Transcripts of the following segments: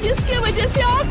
de esquema de SA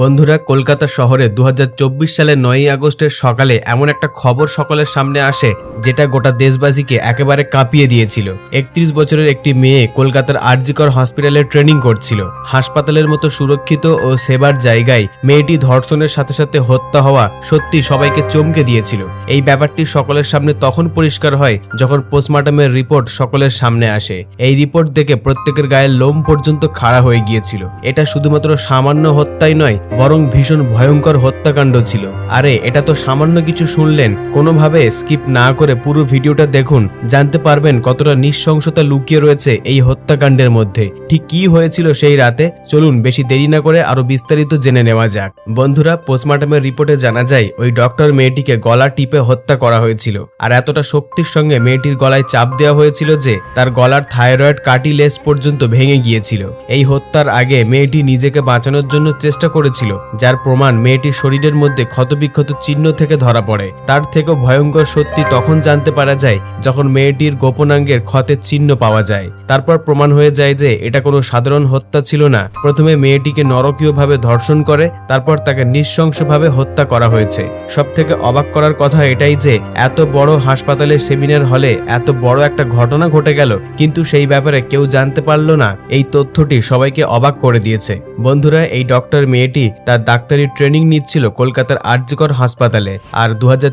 বন্ধুরা, কলকাতা শহরে দু হাজার চব্বিশ সালের নয়ই আগস্টের সকালে এমন একটা খবর সকলের সামনে আসে, যেটা গোটা দেশবাসীকে একেবারে কাঁপিয়ে দিয়েছিল। একত্রিশ বছরের একটি মেয়ে কলকাতার আরজিকর হসপিটালে ট্রেনিং করছিল। হাসপাতালের মতো সুরক্ষিত ও সেবার জায়গায় মেয়েটি ধর্ষণের সাথে সাথে হত্যা হওয়া সত্যি সবাইকে চমকে দিয়েছিল। এই ব্যাপারটি সকলের সামনে তখন পরিষ্কার হয়, যখন পোস্টমর্টমের রিপোর্ট সকলের সামনে আসে। এই রিপোর্ট দেখে প্রত্যেকের গায়ের লোম পর্যন্ত খাড়া হয়ে গিয়েছিল। এটা শুধুমাত্র সামান্য হত্যাই নয় বরং ভীষণ ভয়ঙ্কর হত্যাকাণ্ড ছিল। আরে, এটা তো সামান্য কিছু শুনলেন। কোনোভাবে স্কিপ না করে পুরো ভিডিওটা দেখুন। জানতে পারবেন কতটা নিঃশংসতা লুকিয়ে রয়েছে এই হত্যাকাণ্ডের মধ্যে। ঠিক কি হয়েছিল সেই রাতে? চলুন বেশি দেরি না করে আরও বিস্তারিত জেনে নেওয়া যাক। বন্ধুরা, পোস্টমর্টমের রিপোর্টে জানা যায়, ওই ডক্টর মেয়েটিকে গলা টিপে হত্যা করা হয়েছিল। আর এতটা শক্তির সঙ্গে মেয়েটির গলায় চাপ দেওয়া হয়েছিল যে, তার গলার থাইরয়েড কার্টিলেজ পর্যন্ত ভেঙে গিয়েছিল। এই হত্যার আগে মেয়েটি নিজেকে বাঁচানোর জন্য চেষ্টা করেছিল যার প্রমাণ মেয়েটির শরীরের মধ্যে ক্ষতবিক্ষত চিহ্ন থেকে ধরা পড়ে। তার থেকেও ভয়ঙ্কর সত্যি তখন জানতে পারা যায়, যখন মেয়েটির গোপনাঙ্গের ক্ষতের চিহ্ন পাওয়া যায়। তারপর প্রমাণ হয়ে যায় যে, এটা কোনো সাধারণ হত্যা ছিল না। প্রথমে মেয়েটিকে নরকীয়ভাবে ধর্ষণ করে, তারপর তাকে নৃশংসভাবে হত্যা করা হয়েছে। সব থেকে অবাক করার কথা এটাই যে, এত বড় হাসপাতালের সেমিনার হলে এত বড় একটা ঘটনা ঘটে গেল, কিন্তু সেই ব্যাপারে কেউ জানতে পারল না। এই তথ্যটি সবাইকে অবাক করে দিয়েছে। বন্ধুরা, এই ডক্টর মেয়েটি তার ডাক্তারি ট্রেনিং নিচ্ছিল কলকাতার আর্যকর হাসপাতালে। আর দু হাজার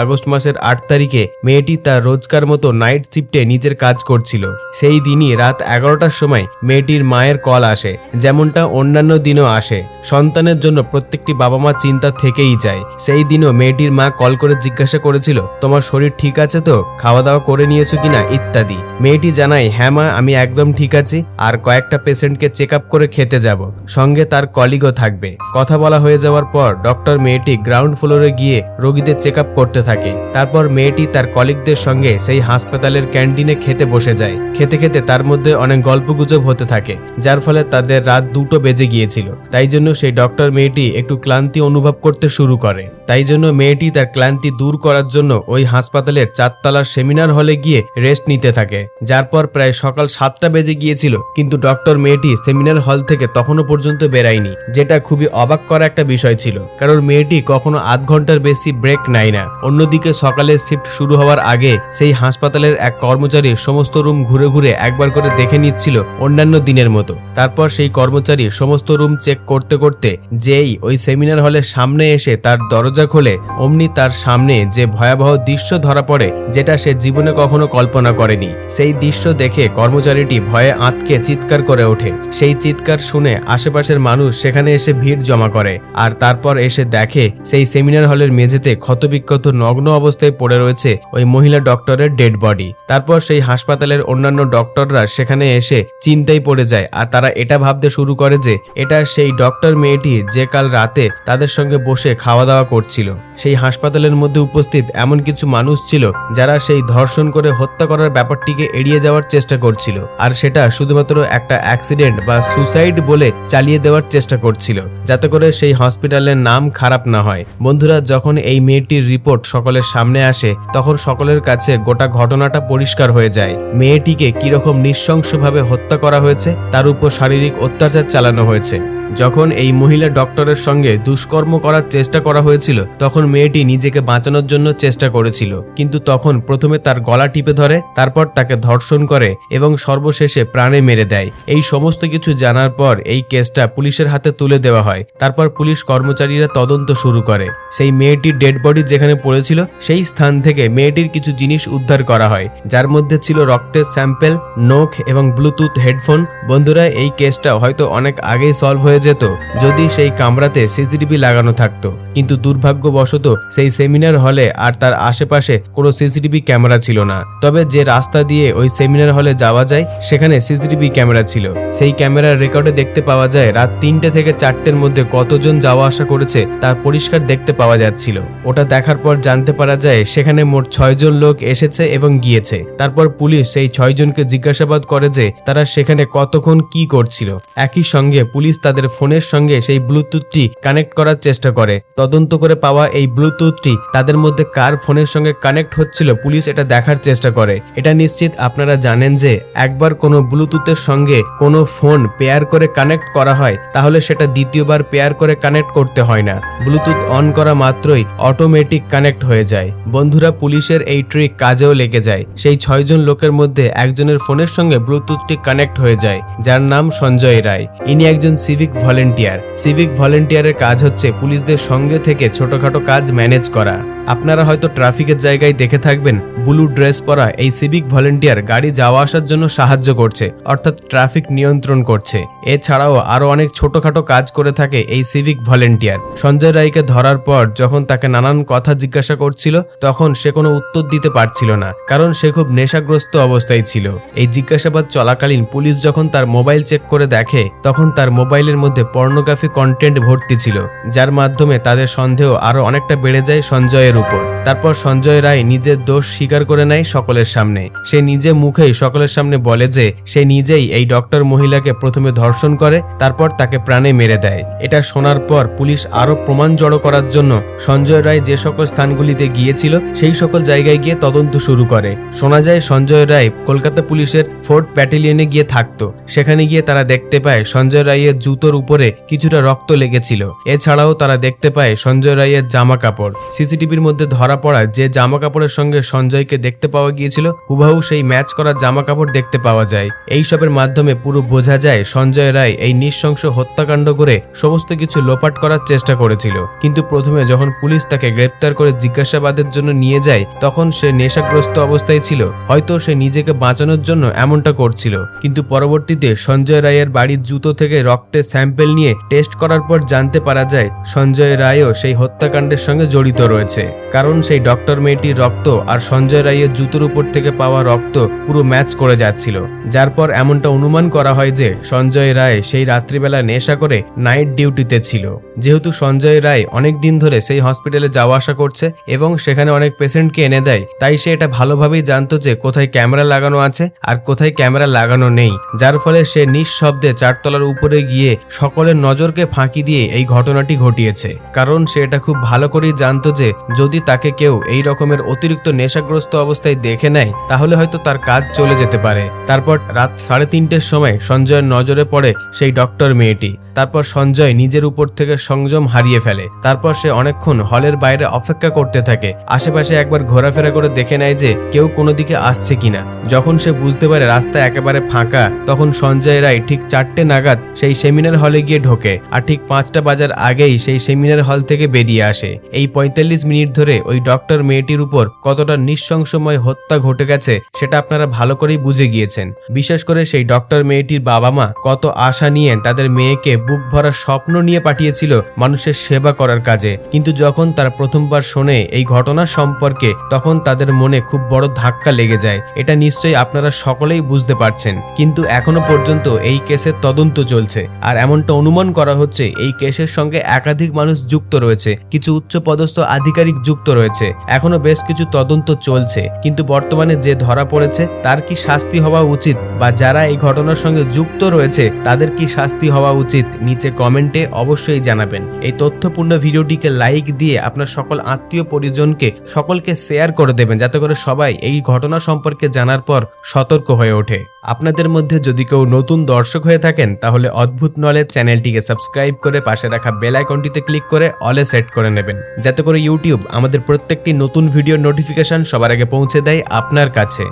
আগস্ট মাসের আট তারিখে মেয়েটি তার রোজকার মতো নাইট শিফটে নিজের কাজ করছিল। সেই দিনই রাত এগারোটার সময় মেয়েটির মায়ের কল আসে, যেমনটা অন্যান্য দিনও আসে। সন্তানের জন্য প্রত্যেকটি বাবা মা চিন্তা থেকেই যায়। সেই দিনও মেয়েটির মা কল করে জিজ্ঞাসা করেছিল, তোমার শরীর ঠিক আছে তো? খাওয়া দাওয়া করে নিয়েছো কিনা? ইত্যাদি। মেয়েটি জানায় হ্যাঁ মা, আমি একদম ঠিক আছি। আর কয়েকটা পেশেন্টকে চেক আপ করে খেতে যাব। সঙ্গে তার কলিগও থাকবে। কথা বলা হয়ে যাওয়ার পর ডক্টর মেয়েটি গ্রাউন্ড ফ্লোরে গিয়ে রোগীদের চেক করতে থাকে। তারপর মেয়েটি তার কলিগদের সঙ্গে সেই হাসপাতালের ক্যান্টিনে খেতে বসে যায়। খেতে খেতে তার মধ্যে অনেক গল্পগুজব হতে থাকে, যার ফলে তাদের রাত দুটো বেজে গিয়েছিল। তাই জন্য সেই ডক্টর মেয়েটি একটু ক্লান্তি অনুভব করতে শুরু করে। তাই জন্য মেয়েটি তার ক্লান্তি দূর করার জন্য ওই হাসপাতালের চারতলার সেমিনার হলে গিয়ে রেস্ট নিতে থাকে। যার পর প্রায় সকাল সাতটা বেজে গিয়েছিল, কিন্তু ডক্টর মেয়েটি সেমিনার হল থেকে তখনও পর্যন্ত বেরায়নি, যেটা খুবই অবাক করা একটা বিষয় ছিল। কারণ মেয়েটি কখনো আধ ঘণ্টার বেশি ব্রেক নেয় না। অন্যদিকে সকালে শিফট শুরু হওয়ার আগে সেই হাসপাতালের এক কর্মচারী সমস্ত রুম ঘুরে ঘুরে একবার করে দেখে নিচ্ছিল অন্যান্য দিনের মতো। তারপর সেই কর্মচারী সমস্ত রুম চেক করতে করতে যেই ওই সেমিনার হলের সামনে এসে তার দরজা খোলে, অমনি তার সামনে যে ভয়াবহ দৃশ্য ধরা পড়ে, যেটা সে জীবনে কখনো কল্পনা করেনি। সেই দৃশ্য দেখে কর্মচারীটি ভয়ে আঁতকে চিৎকার করে ওঠে। সেই চিৎকার শুনে আশেপাশের মানুষ সেখানে এসে ভিড় জমা করে। আর তারপর এসে দেখে সেই সেমিনার হলের মেঝেতে ক্ষতবিক্ষত নগ্ন অবস্থায় পড়ে রয়েছে ওই মহিলা ডক্টরের ডেড বডি। তারপর সেই হাসপাতালের অন্যান্য ডক্টররা সেখানে এসে চিন্তায় পড়ে যায় আর তারা এটা ভাবতে শুরু করে যে এটা সেই ডক্টর মেয়েটি যে কাল রাতে তাদের সঙ্গে বসে খাওয়া দাওয়া করছিল। সেই হাসপাতালের মধ্যে উপস্থিত এমন কিছু মানুষ ছিল যারা সেই ধর্ষণ করে হত্যা করার ব্যাপারটিকে এড়িয়ে যাওয়ার চেষ্টা করছিল আর সেটা শুধুমাত্র একটা অ্যাক্সিডেন্ট বা সুসাইড বলে চালিয়ে দেওয়ার চেষ্টা করছিল, যাতে করে সেই হসপিটালের নাম খারাপ না হয়। বন্ধুরা, যখন এই মেয়েটির রিপোর্ট সকলের সামনে আসে, তখন সকলের কাছে গোটা ঘটনাটা পরিষ্কার হয়ে যায়। মেয়েটিকে কীরকম নৃশংসভাবে হত্যা করা হয়েছে, তার উপর শারীরিক অত্যাচার চালানো হয়েছে। যখন এই মহিলা ডক্টরের সঙ্গে দুষ্কর্ম করার চেষ্টা করা হয়েছিল, তখন মেয়েটি নিজেকে বাঁচানোর জন্য চেষ্টা করেছিল। কিন্তু তখন প্রথমে তার গলা টিপে ধরে, তারপর তাকে ধর্ষণ করে এবং সর্বশেষে প্রাণে মেরে দেয়। এই সমস্ত কিছু জানার পর এই কেসটা পুলিশের হাতে তুলে দেওয়া হয়। তারপর পুলিশ কর্মচারীরা তদন্ত শুরু করে। সেই মেয়েটির ডেড বডি যেখানে পড়েছিল, সেই স্থান থেকে মেয়েটির কিছু জিনিস উদ্ধার করা হয়। যার মধ্যে ছিল রক্তের স্যাম্পেল, নখ এবং ব্লুটুথ হেডফোন। বন্ধুরা, এই কেসটা হয়তো অনেক আগেই সলভ হয়ে যেত যদি সেই কামরাতে সিসিটিভি লাগানো থাকতো। কিন্তু দুর্ভাগ্যবশত সেই সেমিনার হলে আর তার আশেপাশে কোনো সিসিটিভি ক্যামেরা ছিল না। তবে যে রাস্তা দিয়ে ওই সেমিনার হলে যাওয়া যায়, সেখানে সিসিটিভি ক্যামেরা ছিল। সেই ক্যামেরার রেকর্ডে দেখতে পাওয়া যায়, রাত তিনটে থেকে চারটের মধ্যে কতজন যাওয়া আসা করেছে তার পরিষ্কার দেখতে পাওয়া যাচ্ছিল। ওটা দেখার পর জানতে পারা যায়, সেখানে মোট ছয়জন লোক এসেছে এবং গিয়েছে। তারপর পুলিশ সেই ছয়জনকে জিজ্ঞাসাবাদ করে যে তারা সেখানে কতক্ষণ কি করছিল। একই সঙ্গে পুলিশ তাদের তাদের ফোনের সঙ্গে সেই ব্লুটুথটি কানেক্ট করার চেষ্টা করে। তদন্ত করে পাওয়া এই ব্লুটুথটি তাদের মধ্যে কার ফোনের সঙ্গে কানেক্ট হচ্ছিল পুলিশ এটা দেখার চেষ্টা করে। এটা নিশ্চিত আপনারা জানেন যে একবার কোনো ব্লুটুথের সঙ্গে কোনো ফোন পেয়ার করে কানেক্ট করা হয়, তাহলে সেটা দ্বিতীয়বার পেয়ার করে কানেক্ট করতে হয় না। ব্লুটুথ অন করা মাত্রই অটোমেটিক কানেক্ট হয়ে যায়। বন্ধুরা, পুলিশের এই ট্রিক কাজেও লেগে যায়। সেই ছয়জন লোকের মধ্যে একজনের ফোনের সঙ্গে ব্লুটুথটি কানেক্ট হয়ে যায়, যার নাম সঞ্জয় রায়। ইনি একজন সিভিক ভলেন্টিয়ার। সিভিক ভলেন্টিয়ারের কাজ হচ্ছে পুলিশদের সঙ্গে থেকে ছোটখাটো কাজ ম্যানেজ করা। আপনারা হয়তো ট্রাফিকের জায়গায় দেখে থাকবেন, ব্লু ড্রেস পরা এই সিভিক ভলেন্টিয়ার গাড়ি যাওয়া আসার জন্য সাহায্য করছে, অর্থাৎ ট্রাফিক নিয়ন্ত্রণ করছে। এছাড়াও আরও অনেক ছোটখাটো কাজ করে থাকে এই সিভিক ভলেন্টিয়ার। সঞ্জয় রায়কে ধরার পর যখন তাকে নানান কথা জিজ্ঞাসা করছিল, তখন সে কোনো উত্তর দিতে পারছিল না, কারণ সে খুব নেশাগ্রস্ত অবস্থায় ছিল। এই জিজ্ঞাসাবাদ চলাকালীন পুলিশ যখন তার মোবাইল চেক করে দেখে, তখন তার মোবাইলের মধ্যে পর্নোগ্রাফি কন্টেন্ট ভর্তি ছিল, যার মাধ্যমে তাদের সন্দেহ আরও অনেকটা বেড়ে যায় সঞ্জয়ের উপর। তারপর সঞ্জয় রায় নিজের দোষ স্বীকার করে নেয় সকলের সামনে। সে নিজে মুখেই সকলের সামনে বলে যে, সে নিজেই এই ডক্টর মহিলাকে প্রথমে ধর্ষণ করে, তারপর তাকে প্রাণে মেরে দেয়। এটা শোনার পর পুলিশ আরও প্রমাণ জড়ো করার জন্য সঞ্জয় রায় যে সকল স্থানগুলিতে গিয়েছিল, সেই সকল জায়গায় গিয়ে তদন্ত শুরু করে। শোনা যায় সঞ্জয় রায় কলকাতা পুলিশের ফোর্ট প্যাটেলিয়নে গিয়ে থাকতো। সেখানে গিয়ে তারা দেখতে পায় সঞ্জয় রায়ের জুতোর উপরে কিছুটা রক্ত লেগেছিল। এছাড়াও তারা দেখতে পায় সঞ্জয় রায়ের জামা কাপড় সিসিটিভির মধ্যে ধরা পড়া যে জামা কাপড়ের সঙ্গে সঞ্জয়কে দেখতে পাওয়া গিয়েছিল, হুবাহু সেই ম্যাচ করা জামা কাপড় দেখতে পাওয়া যায়। এই সবের মাধ্যমে পুরো বোঝা যায় সঞ্জয় রায় এই নৃশংস হত্যাকাণ্ড করে সমস্ত কিছু লোপাট করার চেষ্টা করেছিল। কিন্তু প্রথমে যখন পুলিশ তাকে গ্রেপ্তার করে জিজ্ঞাসাবাদের জন্য নিয়ে যায়, তখন সে নেশাগ্রস্ত অবস্থায় ছিল। হয়তো সে নিজেকে বাঁচানোর জন্য এমনটা করছিল। কিন্তু পরবর্তীতে সঞ্জয় রায়ের বাড়ির জুতো থেকে রক্তে রক্তের স্যাম্পেল নিয়ে টেস্ট করার পর জানতে পারা যায়, সঞ্জয় রায়ও সেই হত্যাকাণ্ডের সঙ্গে জড়িত রয়েছে। কারণ সেই ডক্টর মেয়েটির রক্ত আর সঞ্জয় রায়ের জুতোর উপর থেকে পাওয়া রক্ত পুরো ম্যাচ করে যাচ্ছিল। যার পর এমনটা অনুমান করা হয় যে, সঞ্জয় রায় সেই রাত্রিবেলা নেশা করে নাইট ডিউটিতে ছিল। যেহেতু সঞ্জয় রায় অনেক দিন ধরে সেই হসপিটালে যাওয়া আসা করছে এবং সেখানে অনেক পেশেন্টকে এনে দেয়, তাই সে এটা ভালোভাবেই জানতো যে কোথায় ক্যামেরা লাগানো আছে আর কোথায় ক্যামেরা লাগানো নেই। যার ফলে সে নিঃশব্দে চারতলার উপরে গিয়ে সকলের নজরকে ফাঁকি দিয়ে এই ঘটনাটি ঘটিয়েছে। কারণ সে এটা খুব ভালো করেই জানতো যে, যদি তাকে কেউ এই রকমের অতিরিক্ত নেশাগ্রস্ত অবস্থায় দেখে নেয়, তাহলে হয়তো তার কাজ চলে যেতে পারে। তারপর রাত সাড়ে তিনটের সময় সঞ্জয়ের নজরে পড়ে সেই ডক্টর মেয়েটি। তারপর সঞ্জয় নিজের উপর থেকে সংযম হারিয়ে ফেলে। তারপর সে অনেকক্ষণ হলের বাইরে অপেক্ষা করতে থাকে। আশেপাশে একবার ঘোরাফেরা করে দেখে নেয় যে কেউ কোনো দিকে আসছে কিনা। যখন সে বুঝতে পারে রাস্তা একেবারে ফাঁকা, তখন সঞ্জয় রায় ঠিক চারটে নাগাদ সেই সেমিনার হলে গিয়ে ঢোকে আর ঠিক পাঁচটা বাজার আগেই সেই সেমিনার হল থেকে বেরিয়ে আসে। এই পঁয়তাল্লিশ মিনিট ধরে ওই ডক্টর মেয়েটির উপর কতটা নিঃশংসময় হত্যা ঘটে গেছে, সেটা আপনারা ভালো করেই বুঝে গিয়েছেন। বিশেষ করে সেই ডক্টর মেয়েটির বাবা মা কত আশা নিয়ে তাদের মেয়েকে বুক ভরা স্বপ্ন নিয়ে পাঠিয়েছিল মানুষের সেবা করার কাজে। কিন্তু যখন তারা প্রথমবার শোনে এই ঘটনা সম্পর্কে, তখন তাদের মনে খুব বড় ধাক্কা লেগে যায়। এটা নিশ্চয়ই আপনারা সকলেই বুঝতে পারছেন। কিন্তু এখনও পর্যন্ত এই কেসের তদন্ত চলছে। আর এমনটা অনুমান করা হচ্ছে এই কেসের সঙ্গে একাধিক মানুষ যুক্ত রয়েছে। কিছু উচ্চপদস্থ আধিকারিক যুক্ত রয়েছে। এখনও বেশ কিছু তদন্ত চলছে। কিন্তু বর্তমানে যে ধরা পড়েছে, তার কি শাস্তি হওয়া উচিত? বা যারা এই ঘটনার সঙ্গে যুক্ত রয়েছে, তাদের কি শাস্তি হওয়া উচিত? নিচে কমেন্টে অবশ্যই জানাবেন। এই তথ্যপূর্ণ ভিডিওটিকে লাইক দিয়ে আপনার সকল আত্মীয় পরিজনকে সকলকে শেয়ার করে দেবেন, যাতে করে সবাই এই ঘটনা সম্পর্কে জানার পর সতর্ক হয়ে ওঠে। আপনাদের মধ্যে যদি কেউ নতুন দর্শক হয়ে থাকেন, তাহলে অদ্ভুত নলেজ চ্যানেলটিকে সাবস্ক্রাইব করে পাশে রাখা বেল আইকনটিতে ক্লিক করে অলে সেট করে নেবেন। যাতে করে ইউটিউব আমাদের প্রত্যেকটি নতুন ভিডিও নোটিফিকেশন সবার আগে পৌঁছে দেয় আপনার কাছে।